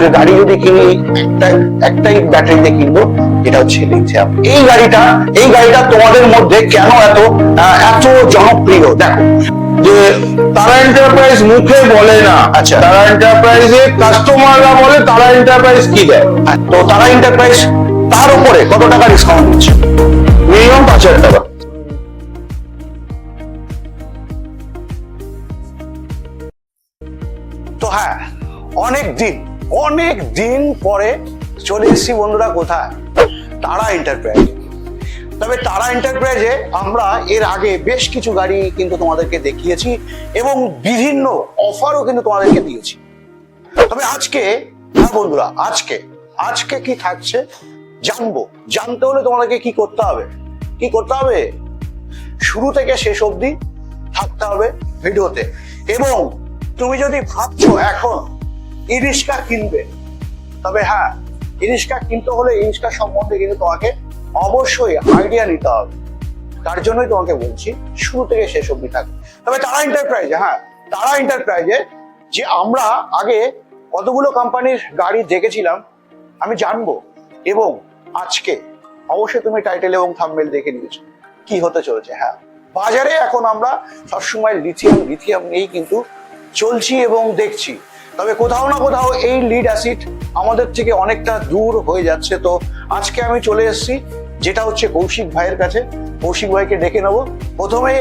বাজেটের গাড়ি যদি কিনি একটা একটাই ব্যাটারিতে কিনবো এটা হচ্ছে লিথিয়াম এই গাড়িটা এই গাড়িটা তোমাদের মধ্যে কেন এত এত জনপ্রিয়? দেখো যে তারা এন্টারপ্রাইজ মুখে বলে না। আচ্ছা। তারা এন্টারপ্রাইজে কাস্টমাররা বলে তারা এন্টারপ্রাইজ কি দেয়? তো তারা এন্টারপ্রাইজ তার উপরে কত টাকা ডিসকাউন্ট দিচ্ছে? মিনিমাম পাঁচ হাজার টাকা। তো হ্যাঁ অনেক দিন অনেক দিন পরে চলে এসেছি বন্ধুরা কোথায়? তারা এন্টারপ্রাইজ তবে তারা এন্টারপ্রাইজে আমরা এর আগে বেশ কিছু গাড়ি কিন্তু তোমাদেরকে দেখিয়েছি এবং বিভিন্ন অফারও কিন্তু তোমাদেরকে দিয়েছি। তবে আজকে হ্যাঁ বন্ধুরা, আজকে আজকে কি থাকছে জানব। জানতে হলে তোমাদেরকে কি করতে হবে? কি করতে হবে? শুরু থেকে শেষ অবধি থাকতে হবে ভিডিওতে। এবং তুমি যদি ভাবছ এখন ইরিস্কা কিনবে। তবে হ্যাঁ ইরিস্কা কিনতে হলে ইরিস্কা সম্বন্ধে কিন্তু তোমাকে অবশ্যই আইডিয়া নিতে হবে। তার জন্যই তোমাকে বলছি, শুরু থেকে শেষ অব্দি থাকবে তবে তারা এন্টারপ্রাইজে হ্যাঁ তারা এন্টারপ্রাইজে যে আমরা আগে কতগুলো কোম্পানির গাড়ি দেখেছিলাম, আমি জানব। এবং আজকে অবশ্যই তুমি টাইটেল এবং থাম্বনেল দেখে নিয়েছো, কি হতে চলেছে হ্যাঁ। বাজারে এখন আমরা সবসময় লিথিয়াম লিথিয়াম নিয়েই কিন্তু চলছি এবং দেখছি। তবে কোথাও না কোথাও এই লিড অ্যাসিড আমাদের থেকে অনেকটা দূর হয়ে যাচ্ছে। তো আজকে আমি চলে এসেছি যেটা হচ্ছে কৌশিক ভাইয়ের কাছে। কৌশিক ভাইকে ডেকে নেব। প্রথমে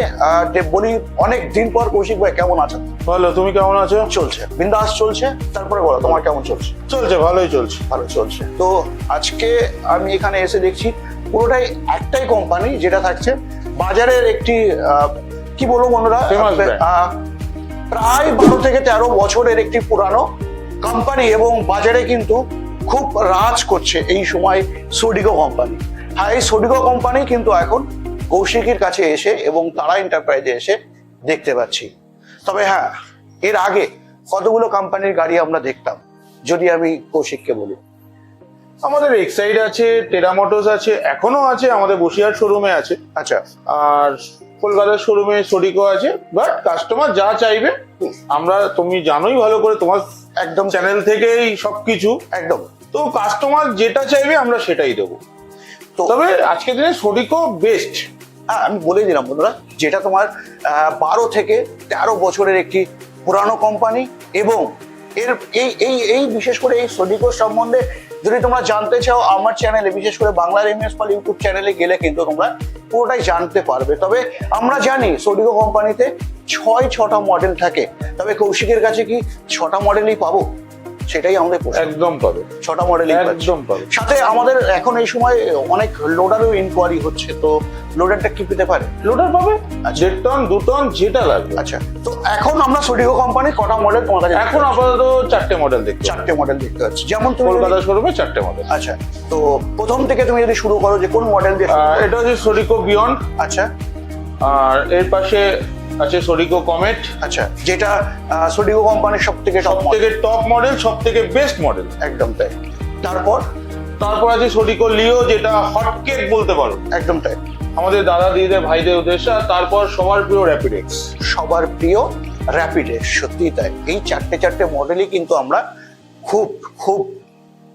বলি অনেক দিন পর কৌশিক ভাই কেমন আছেন? বলো তুমি কেমন আছো? চলছে। বিন্দাস চলছে। তারপরে বলো তোমার কেমন চলছে? চলছে ভালোই চলছে। ভালো চলছে। তো আজকে আমি এখানে এসে দেখছি পুরোটাই একটাই কোম্পানি যেটা থাকছে বাজারের একটি আহ, কি বলব বন্ধুরা? আহ, প্রায় বারো থেকে তেরো বছরের একটি পুরানো কোম্পানি এবং বাজারে কিন্তু খুব রাজ করছে এই সময় সোডিগো কোম্পানি হ্যাঁ এই সোডিগো কোম্পানি কিন্তু এখন কৌশিকের কাছে এসে এবং তারা এন্টারপ্রাইজে এসে দেখতে পাচ্ছি। তবে হ্যাঁ এর আগে কতগুলো কোম্পানির গাড়ি আমরা দেখতাম যদি আমি কৌশিককে বলি। আমাদের এক্সাইড আছে টেরা মোটরস আছে এখনও আছে আমাদের বসিরহাট শোরুমে আছে। আচ্ছা। আর কলকাতার শোরুমে সরিকো আছে বাট কাস্টমার যা চাইবে আমরা তুমি জানোই ভালো করে তোমার একদম চ্যানেল থেকেই সবকিছু একদম। তো কাস্টমার যেটা চাইবে আমরা সেটাই দেবো। তবে আজকের দিনে সরিকো বেস্ট হ্যাঁ আমি বলে দিলাম বন্ধুরা যেটা তোমার বারো থেকে তেরো বছরের একটি পুরানো কোম্পানি এবং এর এই এই এই বিশেষ করে এই সডিকোর সম্বন্ধে যদি তোমরা জানতে চাও, আমার চ্যানেলে বিশেষ করে বাংলার এমএস পাল ইউটিউব চ্যানেলে গেলে কিন্তু তোমরা পুরোটাই জানতে পারবে। তবে আমরা জানি সডিকো কোম্পানিতে ছয়, ছটা মডেল থাকে। তবে কৌশিকের কাছে কি ছটা মডেলই পাবো? সেটাই আমাদের একদম পাবে। ছটা পাচ্ছি একদম পাবে। সাথে আমাদের এখন এই সময় অনেক লোডারও ইনকোয়ারি হচ্ছে তো লোডারটা কি পেতে পারে? লোডার পাবে। দেড় টন দু টন যেটা লাগবে। আচ্ছা তো এখন আমরা সোডিগো কোম্পানি কটা মডেল তোমার কাছে এখন আপাতত চারটে মডেল দেখতে চারটে মডেল দেখতে পাচ্ছি। যেমন তুমি কলকাতা শোরুমে চারটে মডেল আচ্ছা তো প্রথম থেকে তুমি যদি শুরু করো যে কোন মডেল দিয়ে এটা হচ্ছে সরিকো বিয়ন্ড আচ্ছা। আর এর পাশে আছে সরিকো কমেট আচ্ছা যেটা সোডিগো কোম্পানির সব থেকে সব টপ মডেল থেকে টপ মডেল সব থেকে বেস্ট মডেল একদম তাই। তারপর? তারপর আছে সরিকো লিও যেটা হট কেক বলতে পারো। একদম তাই। আমাদের দাদা দিদিদের ভাইদের উদ্দেশ্যে আর তারপর সবার প্রিয় র্যাপিড সবার প্রিয় র্যাপিডে সত্যি তাই। এই চারটে চারটে মডেলই কিন্তু আমরা খুব খুব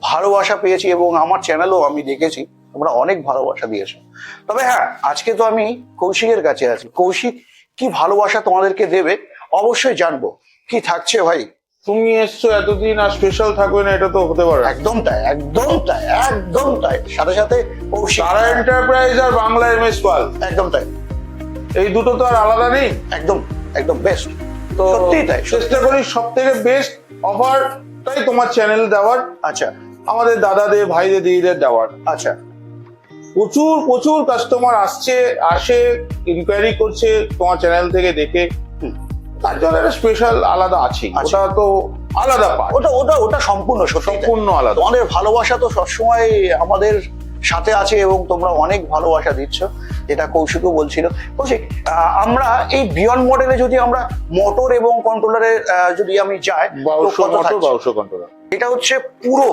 ভালোবাসা পেয়েছি এবং আমার চ্যানেলও আমি দেখেছি। তোমরা অনেক ভালোবাসা দিয়েছ। তবে হ্যাঁ আজকে তো আমি কৌশিকের কাছে আছি। কৌশিক কি ভালোবাসা তোমাদেরকে দেবে? অবশ্যই জানব। কি থাকছে ভাই? তুমি এসছো এতদিন আর স্পেশাল থাকবে না এটা তো হতে পারে। একদম তাই একদম তাই একদম তাই। সাথে সাথে তারা এন্টারপ্রাইজ আর বাংলা এমএস পাল। একদম তাই। এই দুটো তো আর আলাদা নেই? একদম একদম বেস্ট তো সত্যি তাই চেষ্টা করি সব থেকে বেস্ট অফার তাই তোমার চ্যানেল দেওয়ার। আচ্ছা। আমাদের দাদাদের ভাইদের দিদিদের দেওয়ার। আচ্ছা। প্রচুর প্রচুর কাস্টমার আসছে আসে ইনকোয়ারি করছে তোমার চ্যানেল থেকে দেখে। তার জন্য একটা স্পেশাল আলাদা আছে। ওটা তো আলাদা পার্ট ওটা ওটা ওটা সম্পূর্ণ সম্পূর্ণ আলাদা। তোমাদের ভালোবাসা তো সবসময় আমাদের সাথে আছে এবং তোমরা অনেক ভালোবাসা দিচ্ছ যেটা কৌশিকও বলছিল। কৌশিক আমরা এই বিয়ন্ড মডেলে যদি আমরা মোটর এবং কন্ট্রোলারে যদি আমি যাই বাউশো মোটর বাউশো কন্ট্রোলার এটা হচ্ছে পুরো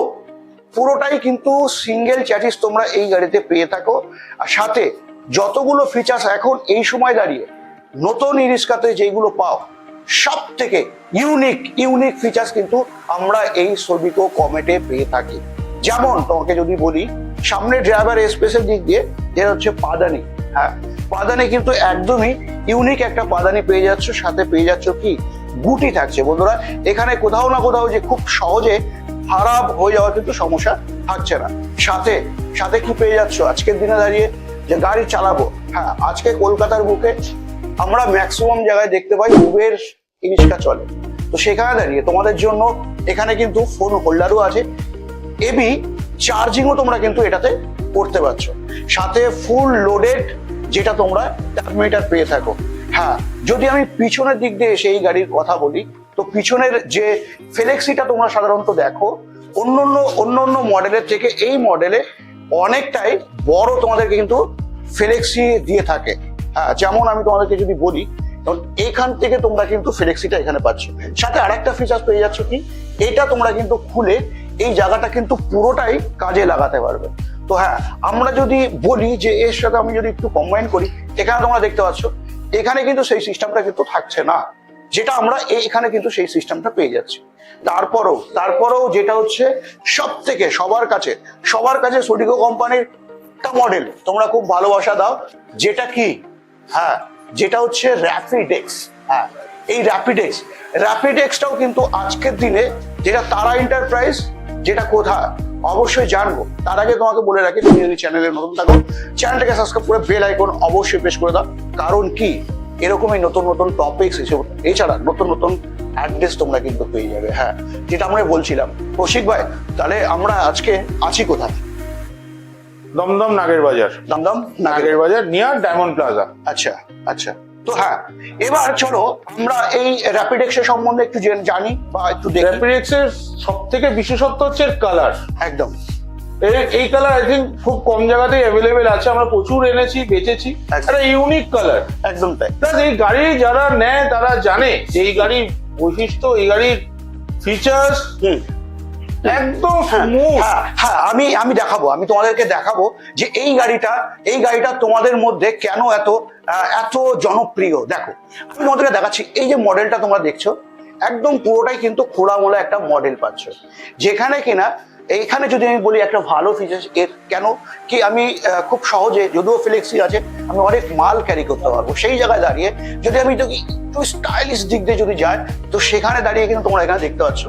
পুরোটাই কিন্তু সিঙ্গেল চ্যাটিস তোমরা এই গাড়িতে পেয়ে থাকো। আর সাথে যতগুলো ফিচার্স এখন এই সময় দাঁড়িয়ে, নতুন ইরিস্কাতে যেগুলো পাও সব থেকে ইউনিক ইউনিক ফিচার্স কিন্তু আমরা এই সবিকো কমেটে পেয়ে থাকি। যেমন তোমাকে যদি বলি, সামনে ড্রাইভার স্পেসের দিক দিয়ে, যেটা হচ্ছে পাদানি। হ্যাঁ পাদানি কিন্তু একদমই ইউনিক একটা পাদানি পেয়ে যাচ্ছ, সাথে পেয়ে যাচ্ছ কি? গুটি থাকছে। বন্ধুরা, এখানে কোথাও না কোথাও যে খুব সহজে খারাপ হয়ে যাওয়ার কিন্তু সমস্যা থাকছে না। সাথে সাথে কি পেয়ে যাচ্ছ? আজকের দিনে দাঁড়িয়ে যে গাড়ি চালাবো হ্যাঁ আজকে কলকাতার বুকে আমরা ম্যাক্সিমাম জায়গায় দেখতে পাই উবের রিক্সা চলে। তো সেখানে দাঁড়িয়ে তোমাদের জন্য এখানে কিন্তু ফোন হোল্ডারও আছে। এবি চার্জিংও তোমরা কিন্তু এটাতে করতে পারছ। সাথে ফুল লোডেড যেটা তোমরা মিটার পেয়ে থাকো। হ্যাঁ যদি আমি পিছনের দিক দিয়ে এসে এই গাড়ির কথা বলি তো পিছনের যে ফ্লেক্সিটা তোমরা সাধারণত দেখো অন্য অন্য অন্য অন্য মডেলের থেকে এই মডেলে অনেকটাই বড় তোমাদেরকে কিন্তু ফ্লেক্সি দিয়ে থাকে। হ্যাঁ যেমন আমি তোমাদেরকে যদি বলি এইখান থেকে তোমরা কিন্তু ফ্লেক্সিটা এখানে পাচ্ছ। সাথে আরেকটা ফিচার্স পেয়ে যাচ্ছ কি? এটা তোমরা কিন্তু খুলে এই জায়গাটা কিন্তু পুরোটাই কাজে লাগাতে পারবে। তো হ্যাঁ আমরা যদি বলি যে এর সাথে আমি যদি একটু কম্বাইন করি, এখানে তোমরা দেখতে পাচ্ছ, এখানে কিন্তু সেই সিস্টেমটা কিন্তু থাকছে না। যেটা আমরা এখানে কিন্তু সেই সিস্টেমটা পেয়ে যাচ্ছি। তারপরও, তারপরেও যেটা হচ্ছে সব থেকে সবার কাছে সবার কাছে সোডিকো কোম্পানির একটা মডেল তোমরা খুব ভালোবাসা দাও। যেটা কি? হ্যাঁ যেটা হচ্ছে র্যাপিডেক্স হ্যাঁ এই র্যাপিডেক্স র্যাপিডেক্সটাও কিন্তু আজকের দিনে যেটা তারা এন্টারপ্রাইজ যেটা কোথায়? অবশ্যই জানব। তার আগে তোমাকে বলে রাখি, তুমি যদি চ্যানেলে নতুন থাকো চ্যানেলটাকে সাবস্ক্রাইব করে বেল আইকন অবশ্যই প্রেস করে দাও। কারণ কি? এরকমই নতুন নতুন টপিকস এসব এছাড়া নতুন নতুন অ্যাড্রেস তোমরা কিন্তু পেয়ে যাবে হ্যাঁ। যেটা আমরা বলছিলাম কৌশিক ভাই তাহলে আমরা আজকে আছি কোথায় দমদম নাগের বাজার। দমদম নাগের বাজার। নিয়ার ডায়মন্ড প্লাজা আচ্ছা আচ্ছা। তো হ্যাঁ এবার চলো আমরা এই র্যাপিডেক্সের সম্বন্ধে একটু জানি বা একটু দেখি। র্যাপিডেক্স এর সব থেকে বিশেষত্ব হচ্ছে কালার একদম। এই কালার আই থিঙ্ক খুব কম জায়গাতেই অ্যাভেলেবেল আছে। আমরা প্রচুর এনেছি বেচেছি। একটা ইউনিক কালার একদম তাই। প্লাস এই গাড়ি যারা নেয় তারা জানে যে এই গাড়ির বৈশিষ্ট্য এই গাড়ির ফিচার্স একদম হ্যাঁ, হ্যাঁ হ্যাঁ আমি আমি দেখাবো আমি তোমাদেরকে দেখাবো যে এই গাড়িটা এই গাড়িটা তোমাদের মধ্যে কেন এত এত জনপ্রিয়? দেখো আমি তোমাদেরকে দেখাচ্ছি এই যে মডেলটা তোমরা দেখছ একদম পুরোটাই কিন্তু খোলামোলা একটা মডেল পাচ্ছ। যেখানে কিনা এইখানে যদি আমি বলি একটা ভালো ফিচার্স এর কেন? কি আমি খুব সহজে, যদিও ফ্লেক্সি আছে, আমি অনেক মাল ক্যারি করতে পারব। সেই জায়গায় দাঁড়িয়ে যদি আমি একটু স্টাইলিশ দিক দিয়ে যদি যাই তো সেখানে দাঁড়িয়ে কিন্তু তোমরা এখানে দেখতে পাচ্ছ।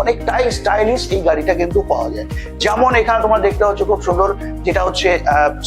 অনেকটাই স্টাইলিশ এই গাড়িটা কিন্তু পাওয়া যায়। যেমন এখানে তোমরা দেখতে পাচ্ছ খুব সুন্দর, যেটা হচ্ছে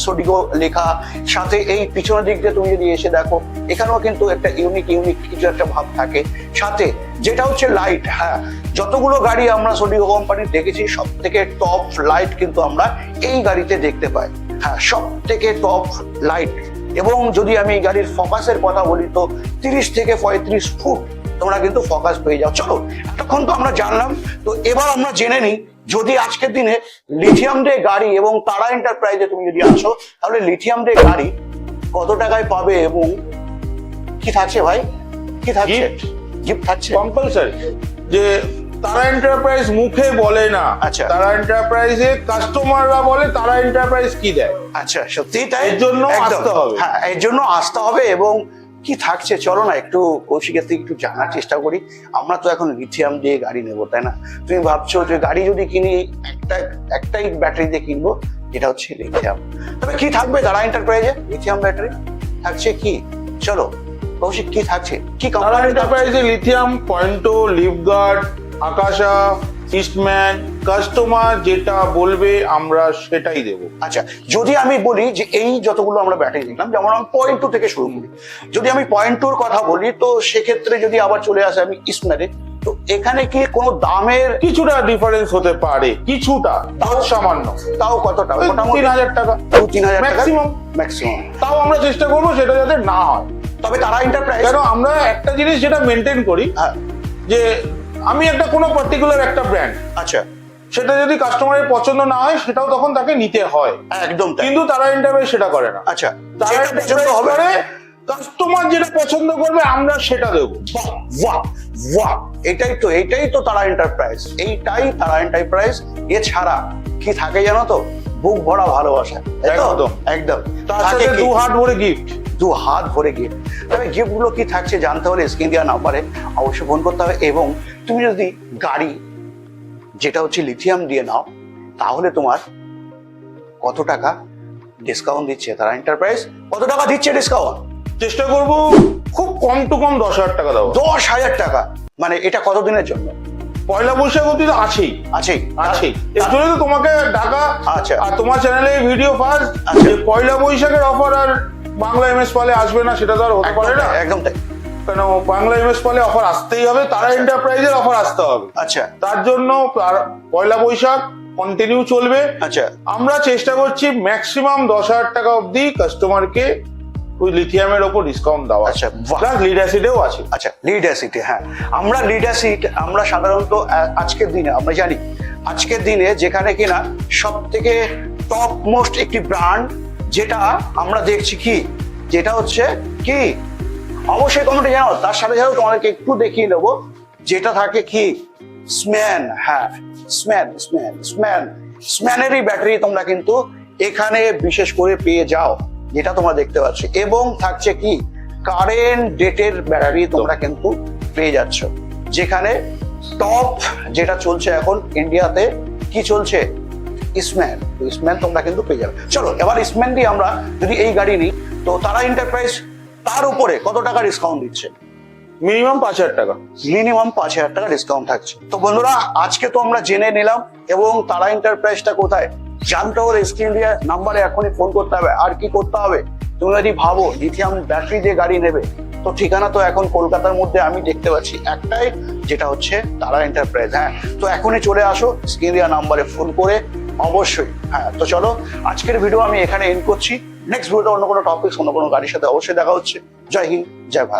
সোডিগো লেখা। সাথে এই পিছনের দিক দিয়ে তুমি যদি এসে দেখো, এখানেও কিন্তু একটা ইউনিক ইউনিক কিছু একটা ভাব থাকে। সাথে যেটা হচ্ছে লাইট হ্যাঁ যতগুলো গাড়ি আমরা সোডিগো কোম্পানির দেখেছি সব থেকে টপ লাইট কিন্তু আমরা এই গাড়িতে দেখতে পাই। হ্যাঁ সব থেকে টপ লাইট এবং যদি আমি গাড়ির ফোকাসের কথা বলি তো তিরিশ থেকে পঁয়ত্রিশ ফুট তোমরা কিন্তু ফোকাস পেয়ে যাও। চলো এতক্ষণ তো আমরা জানলাম তো এবার আমরা জেনে নিই যদি আজকের দিনে লিথিয়াম ডে গাড়ি এবং তারা এন্টারপ্রাইজে তুমি যদি আসো তাহলে লিথিয়াম ডে গাড়ি কত টাকায় পাবে এবং কি থাকছে ভাই? কি থাকছে? গিফট থাকছে। কম্পালসারি যে তারা এন্টারপ্রাইজ মুখে বলে না। আচ্ছা। তারা এন্টারপ্রাইজে কাস্টমাররা বলে তারা এন্টারপ্রাইজ কি দেয়? আচ্ছা সত্যি তাই? এর জন্য আসতে হবে। হ্যাঁ এর জন্য আসতে হবে এবং কি থাকছে? চলো না একটু কৌশিকের থেকে একটু জানার চেষ্টা করি। আমরা তো এখন লিথিয়াম দিয়ে গাড়ি নেব তাই না? তুমি ভাবছ যে গাড়ি যদি কিনি একটা একটাই ব্যাটারি দিয়ে কিনবো যেটা হচ্ছে লিথিয়াম। তবে কি থাকবে তারা এন্টারপ্রাইজে লিথিয়াম ব্যাটারি থাকছে কি? চলো কৌশিক কি থাকছে? কি কোম্পানি এন্টারপ্রাইজে লিথিয়াম পয়েন্টো লিফগার্ড আকাশা ইস্টম্যান কাস্টমার যেটা বলবে আমরা সেটাই দেবো। আচ্ছা যদি আমি বলি যে এই যতগুলো আমরা ব্যাটারি দেখলাম যেমন আমি পয়েন্ট টু থেকে শুরু করি যদি আমি পয়েন্ট টুর কথা বলি তো সেক্ষেত্রে যদি আবার চলে আসে আমি ইসমারে তো এখানে কি কোনো দামের কিছুটা ডিফারেন্স হতে পারে কিছুটা তাও সামান্য। তাও কতটা? তিন হাজার টাকা। দু তিন হাজার টাকা? ম্যাক্সিমাম তাও আমরা চেষ্টা করব সেটা যাতে না হয়। তবে তারা এন্টারপ্রাইজ কেন? আমরা একটা জিনিস যেটা মেনটেন করি হ্যাঁ। যে আমি একটা কোনো পার্টিকুলার একটা ব্র্যান্ড আচ্ছা। সেটা যদি কাস্টমারের পছন্দ না হয় সেটাও তখন তাকে নিতে হয়। একদম কিন্তু তারা ইন্টারপ্রাইজ সেটা করে না। আচ্ছা তারা হবে। করে কাস্টমার যেটা পছন্দ করবে আমরা সেটা দেবো। বাহ বাহ বাহ। এটাই তো এটাই তো তারা এন্টারপ্রাইজ এইটাই তারা এন্টারপ্রাইজ এছাড়া কি থাকে জানো তো? বুক ভরা ভালোবাসা। একদম। একদম। তার সাথে দু হাত ভরে গিফট দু হাত ভরে গিফট তবে গিফটগুলো কি থাকছে জানতে হলে স্ক্রিন দেওয়া নাম্বারে অবশ্যই ফোন করতে হবে এবং তুমি যদি গাড়ি যেটা হচ্ছে লিথিয়াম দিয়ে নাও তাহলে তোমার কত টাকা ডিসকাউন্ট দিচ্ছে? তারা এন্টারপ্রাইজ কত টাকা দিচ্ছে ডিসকাউন্ট চেষ্টা করব খুব কম টু কম দশ হাজার টাকা দাও দশ হাজার টাকা। মানে এটা কত দিনের জন্য? পয়লা বৈশাখ অব্দি তো আছেই। আছেই। আছেই। এর জন্য তো তোমাকে ডাকা আচ্ছা। আর তোমার চ্যানেলে ভিডিও ফার্স্ট আচ্ছা। পয়লা বৈশাখের অফার আর বাংলা এমএস পালে আসবে না সেটা তো আর হতে পারে না? একদম তাই। কেন? বাংলা এমএস পালে অফার আসতেই হবে তারা এন্টারপ্রাইজের অফার আসতে হবে। আচ্ছা। তার জন্য পয়লা বৈশাখ কন্টিনিউ চলবে। আচ্ছা। আমরা চেষ্টা করছি ম্যাক্সিমাম দশ হাজার টাকা অবধি কাস্টমারকে ওই লিথিয়ামের ওপর ডিসকাউন্ট দেওয়া। আচ্ছা। প্লাস লিড অ্যাসিডেও আছে। আচ্ছা লিড অ্যাসিড হ্যাঁ। আমরা লিড অ্যাসিড আমরা সাধারণত আজকের দিনে আমরা জানি আজকের দিনে যেখানে কিনা সব থেকে টপ মোস্ট একটি ব্র্যান্ড যেটা আমরা দেখছি কি? যেটা হচ্ছে কি? অবশ্যই কমেন্টে জানাও। তার সাথে সাথে তোমাদেরকে একটু দেখিয়ে নেব যেটা থাকে কি? স্ম্যান হ্যাঁ স্ম্যান স্ম্যান স্ম্যান স্ম্যানেরই ব্যাটারি তোমরা কিন্তু এখানে বিশেষ করে পেয়ে যাও, যেটা তোমরা দেখতে পাচ্ছ। এবং থাকছে কি? কারেন্ট ডেটের ব্যাটারি তোমরা কিন্তু পেয়ে যাচ্ছ। যেখানে টপ যেটা চলছে এখন ইন্ডিয়াতে কি চলছে? ইসম্যান ইসম্যান তোমরা কিন্তু পেয়ে যাবে। চলো, এবার ইসম্যান দিয়ে আমরা যদি এই গাড়ি নিই, তো তারা এন্টারপ্রাইজ তার উপরে কত টাকা ডিসকাউন্ট দিচ্ছে? মিনিমাম পাঁচ হাজার টাকা। মিনিমাম পাঁচ হাজার টাকা ডিসকাউন্ট থাকছে। তো বন্ধুরা আজকে তো আমরা জেনে নিলাম এবং তারা এন্টারপ্রাইজটা কোথায়? জানতে হলে স্ক্রিন দিয়ে নাম্বারে এখনই ফোন করতে হবে। আর কি করতে হবে? তুমি যদি ভাবো লিথিয়াম ব্যাটারি দিয়ে গাড়ি নেবে তো ঠিকানা তো এখন কলকাতার মধ্যে আমি দেখতে পাচ্ছি। একটাই যেটা হচ্ছে তারা এন্টারপ্রাইজ হ্যাঁ তো এখনই চলে আসো স্ক্রিন দেওয়া নাম্বারে ফোন করে। অবশ্যই। হ্যাঁ তো চলো আজকের ভিডিও আমি এখানে এন্ড করছি। নেক্সট ভিডিওতে অন্য কোনো টপিক অন্য কোনো গাড়ির সাথে অবশ্যই দেখা হচ্ছে। জয় হিন্দ, জয় ভারত।